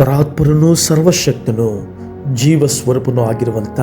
ಪರಾತ್ಪರನೂ ಸರ್ವಶಕ್ತನೂ ಜೀವ ಸ್ವರೂಪನೂ ಆಗಿರುವಂಥ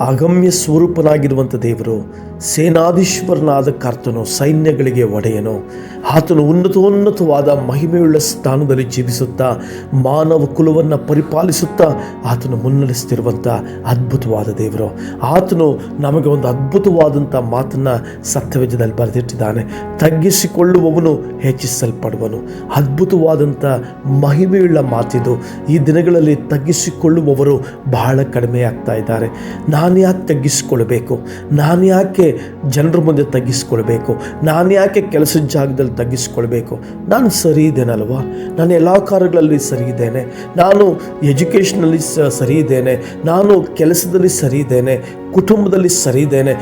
ಅಗಮ್ಯ ಸ್ವರೂಪನಾಗಿರುವಂಥ ದೇವರು ಸೇನಾಧೀಶ್ವರನಾದ ಕರ್ತನು ಸೈನ್ಯಗಳಿಗೆ ಒಡೆಯನು. ಆತನು ಉನ್ನತೋನ್ನತವಾದ ಮಹಿಮೆಯುಳ್ಳ ಸ್ಥಾನದಲ್ಲಿ ಜೀವಿಸುತ್ತಾ, ಮಾನವ ಕುಲವನ್ನು ಪರಿಪಾಲಿಸುತ್ತಾ ಆತನು ಮುನ್ನಡೆಸ್ತಿರುವಂಥ ಅದ್ಭುತವಾದ ದೇವರು. ಆತನು ನಮಗೆ ಒಂದು ಅದ್ಭುತವಾದಂಥ ಮಾತನ್ನು ಸತ್ಯವೇಜದಲ್ಲಿ ಬರೆದಿಟ್ಟಿದ್ದಾನೆ. ತಗ್ಗಿಸಿಕೊಳ್ಳುವವನು ಹೆಚ್ಚಿಸಲ್ಪಡುವನು. ಅದ್ಭುತವಾದಂಥ ಮಹಿಮೆಯುಳ್ಳ ಮಾತಿದು. ಈ ದಿನಗಳಲ್ಲಿ ತಗ್ಗಿಸಿಕೊಳ್ಳುವವರು ಬಹಳ ಕಡಿಮೆ ಆಗ್ತಾ ಇದ್ದಾರೆ. ನಾನು ಯಾಕೆ ತಗ್ಗಿಸಿಕೊಳ್ಳಬೇಕು? ನಾನು ಯಾಕೆ ಜನರ ಮುಂದೆ ತಗ್ಗಿಸ್ಕೊಳ್ಬೇಕು. ನಾನು ಯಾಕೆ ಕೆಲಸದ ಜಾಗದಲ್ಲಿ ತಗ್ಗಿಸ್ಕೊಳ್ಬೇಕು? ನಾನು ಸರಿ ಇದ್ದೇನಲ್ವಾ? ನಾನು ಎಲ್ಲ ಕಾರ್ಯಗಳಲ್ಲಿ ಸರಿ ಇದ್ದೇನೆ. ನಾನು ಎಜುಕೇಷನಲ್ಲಿ ಸರಿ ಇದ್ದೇನೆ. ನಾನು ಕೆಲಸದಲ್ಲಿ ಸರಿ ಇದ್ದೇನೆ. ಕುಟುಂಬದಲ್ಲಿ ಸರಿ ಇದ್ದೇನೆ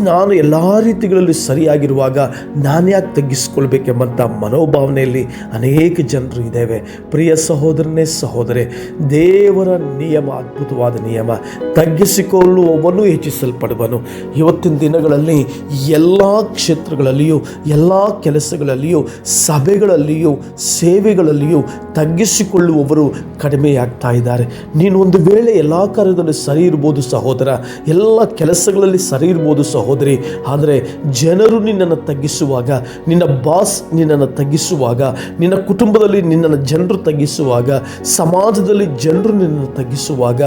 ನಾನು ಎಲ್ಲ ರೀತಿಗಳಲ್ಲಿ ಸರಿಯಾಗಿರುವಾಗ ನಾನು ಯಾಕೆ ತಗ್ಗಿಸ್ಕೊಳ್ಬೇಕೆಂಬಂಥ ಮನೋಭಾವನೆಯಲ್ಲಿ ಅನೇಕ ಜನರು ಇದ್ದೇವೆ. ಪ್ರಿಯ ಸಹೋದರನೇ, ಸಹೋದರಿ, ದೇವರ ನಿಯಮ, ಅದ್ಭುತವಾದ ನಿಯಮ. ತಗ್ಗಿಸಿಕೊಳ್ಳುವವನು ಹೆಚ್ಚಿಸಲ್ಪಡುವನು. ಇವತ್ತಿನ ದಿನಗಳಲ್ಲಿ ಎಲ್ಲ ಕ್ಷೇತ್ರಗಳಲ್ಲಿಯೂ, ಎಲ್ಲ ಕೆಲಸಗಳಲ್ಲಿಯೂ, ಸಭೆಗಳಲ್ಲಿಯೂ, ಸೇವೆಗಳಲ್ಲಿಯೂ ತಗ್ಗಿಸಿಕೊಳ್ಳುವವರು ಕಡಿಮೆಯಾಗ್ತಾ ಇದ್ದಾರೆ. ನೀನು ಒಂದು ವೇಳೆ ಎಲ್ಲ ಕಾರ್ಯದಲ್ಲಿ ಸರಿ ಇರ್ಬೋದು ಸಹೋದರ, ಎಲ್ಲ ಕೆಲಸಗಳಲ್ಲಿ ಸರಿ ಇರ್ಬೋದು ಸಹೋದರಿ, ಆದರೆ ಜನರು ನಿನ್ನನ್ನು ತಗ್ಗಿಸುವಾಗ, ನಿನ್ನ ಬಾಸ್ ನಿನ್ನನ್ನು ತಗ್ಗಿಸುವಾಗ, ನಿನ್ನ ಕುಟುಂಬದಲ್ಲಿ ನಿನ್ನನ್ನು ಜನರು ತಗ್ಗಿಸುವಾಗ, ಸಮಾಜದಲ್ಲಿ ಜನರು ನಿನ್ನನ್ನು ತಗ್ಗಿಸುವಾಗ,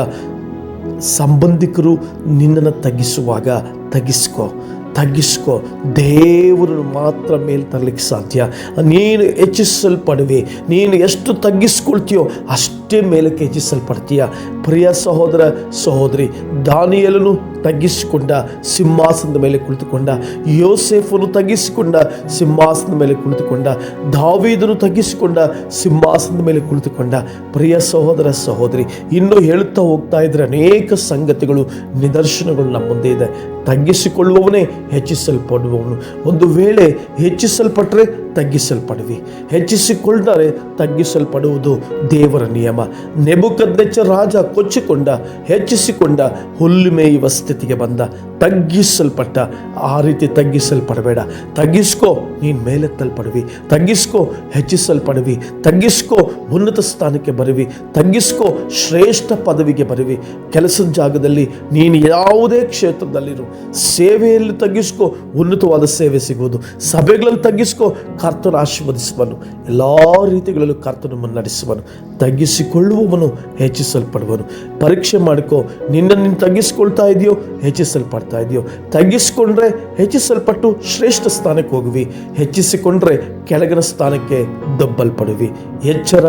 ಸಂಬಂಧಿಕರು ನಿನ್ನನ್ನು ತಗ್ಗಿಸುವಾಗ ತಗ್ಗಿಸ್ಕೋ ತಗ್ಗಿಸ್ಕೋ. ದೇವರನ್ನು ಮಾತ್ರ ಮೇಲೆ ತರಲಿಕ್ಕೆ ಸಾಧ್ಯ. ನೀನು ಹೆಚ್ಚಿಸಲ್ಪಡುವೆ, ನೀನು ಎಷ್ಟು ತಗ್ಗಿಸ್ಕೊಳ್ತೀಯೋ ಅಷ್ಟೇ ಮೇಲಕ್ಕೆ ಹೆಚ್ಚಿಸಲ್ಪಡ್ತೀಯ. ಪ್ರಿಯ ಸಹೋದರ ಸಹೋದರಿ, ದಾನಿಯಲನು ತಗ್ಗಿಸಿಕೊಂಡ ಸಿಂಹಾಸನದ ಮೇಲೆ ಕುಳಿತುಕೊಂಡ, ಯೋಸೇಫನು ತಗ್ಗಿಸಿಕೊಂಡ ಸಿಂಹಾಸನದ ಮೇಲೆ ಕುಳಿತುಕೊಂಡ, ದಾವೀದನು ತಗ್ಗಿಸಿಕೊಂಡ ಸಿಂಹಾಸನದ ಮೇಲೆ ಕುಳಿತುಕೊಂಡ. ಪ್ರಿಯ ಸಹೋದರ ಸಹೋದರಿ, ಇನ್ನೂ ಹೇಳುತ್ತಾ ಹೋಗ್ತಾ ಇದ್ರೆ ಅನೇಕ ಸಂಗತಿಗಳು, ನಿದರ್ಶನಗಳು ನಮ್ಮ ಮುಂದೆ ಇದೆ. ತಗ್ಗಿಸಿಕೊಳ್ಳುವವನೇ ಹೆಚ್ಚಿಸಲ್ಪಡುವವನು. ಒಂದು ವೇಳೆ ಹೆಚ್ಚಿಸಲ್ಪಟ್ಟರೆ ತಗ್ಗಿಸಲ್ಪಡುವಿ. ಹೆಚ್ಚಿಸಿಕೊಂಡರೆ ತಗ್ಗಿಸಲ್ಪಡುವುದು ದೇವರ ನಿಯಮ. ನೆಬುಕದ್ನೆಚ್ಚ ರಾಜ ಕೊಚ್ಚಿಕೊಂಡ ಹೆಚ್ಚಿಸಿಕೊಂಡ ಹುಲ್ಲು ಮೇಯುವ ಸ್ಥಿತಿಗೆ ಬಂದ. ತಗ್ಗಿಸಲ್ಪಟ್ಟ, ಆ ರೀತಿ ತಗ್ಗಿಸಲ್ಪಡಬೇಡ. ತಗ್ಗಿಸ್ಕೋ, ನೀನು ಮೇಲೆತ್ತಲ್ಪಡವಿ. ತಗ್ಗಿಸ್ಕೋ, ಹೆಚ್ಚಿಸಲ್ಪಡವಿ. ತಗ್ಗಿಸ್ಕೋ, ಉನ್ನತ ಸ್ಥಾನಕ್ಕೆ ಬರುವಿ. ತಗ್ಗಿಸ್ಕೋ, ಶ್ರೇಷ್ಠ ಪದವಿಗೆ ಬರುವಿ. ಕೆಲಸದ ಜಾಗದಲ್ಲಿ ನೀನು ಯಾವುದೇ ಕ್ಷೇತ್ರದಲ್ಲಿರು, ಸೇವೆಯಲ್ಲಿ ತಗ್ಗಿಸ್ಕೋ, ಉನ್ನತವಾದ ಸೇವೆ ಸಿಗುವುದು. ಸಭೆಗಳಲ್ಲಿ ತಗ್ಗಿಸ್ಕೋ, ಕರ್ತನ ಆಶೀರ್ವದಿಸುವನು. ಎಲ್ಲ ರೀತಿಗಳಲ್ಲೂ ಕರ್ತನು ಮುನ್ನಡೆಸುವನು ತಗ್ಗಿಸಿಕೊಳ್ಳುವವನು ಹೆಚ್ಚಿಸಲ್ಪಡುವನು. ಪರೀಕ್ಷೆ ಮಾಡಿಕೋ, ನಿನ್ನ ನೀನು ತಗ್ಗಿಸ್ಕೊಳ್ತಾ ಇದೆಯೋ, ಹೆಚ್ಚಿಸಲ್ಪಡ್ತಾ ಇದೆಯೋ. ತಗ್ಗಿಸಿಕೊಂಡ್ರೆ ಹೆಚ್ಚಿಸಲ್ಪಟ್ಟು ಶ್ರೇಷ್ಠ ಸ್ಥಾನಕ್ಕೆ ಹೋಗುವಿ. ಹೆಚ್ಚಿಸಿಕೊಂಡ್ರೆ ಕೆಳಗಿನ ಸ್ಥಾನಕ್ಕೆ ದಬ್ಬಲ್ಪಡುವಿ. ಎಚ್ಚರ,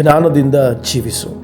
ಜ್ಞಾನದಿಂದ ಜೀವಿಸು.